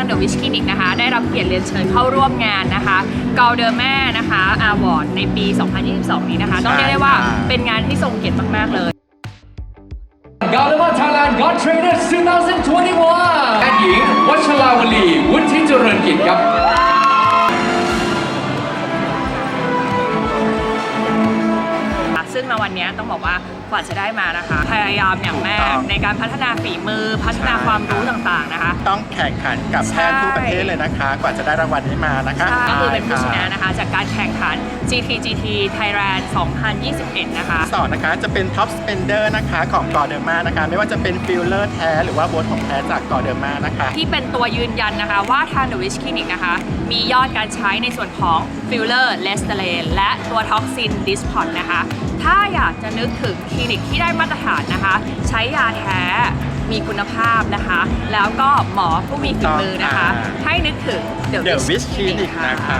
างเดอะวิชคลินิกนะคะ ได้รับเกียรติเรียนเชิญเข้าร่วมงานนะคะก a ลเดอร์แม่นะคะอาวอร์ดในปี 2022 นี้นะคะ ต้องเรียกได้ว่าเป็นงานที่ทรงเกียรติมากๆเลย g a l a m a Thailand God Trainers 2021แพทย์หญิงวัชราวลีวุฒิเจริญกิจครับซึ่งมาวันนี้ต้องบอกว่า กว่าจะได้มานะคะ พยายามอย่างมากถูกต้อง ในการพัฒนาฝีมือพัฒนาความรู้ต่างๆนะคะ ต้องแข่งขันกับแพทย์ทั่วประเทศเลยนะคะ กว่าจะได้รางวัลนี้มานะคะใช่ก็คือเป็นผู้ชนะใช่นะคะ จากการแข่งขัน GTGT Thailand 2021 นะคะ สองนะคะจะเป็น Top Spender นะคะของกอเดอร์มานะคะ ไม่ว่าจะเป็นฟิลเลอร์แท้ หรือว่าโบทของแท้จากกอเดอร์มานะคะ ที่เป็นตัวยืนยันนะคะ ว่าทาง The Wish Clinic นะคะ มียอดการใช้ในส่วนของฟิลเลอร์เลสเตเลนและตัวท็อกซินดิสพอ t นะคะ ถ้าอยากจะนึกถึงคลินิกที่ได้มาตรฐานนะคะ ใช้ยาแท้มีคุณภาพนะคะ แล้วก็หมอผู้มีฝีมือนะคะต้องค่ะให้นึกถึง The The Wish Wish Clinic Clinic นะคะ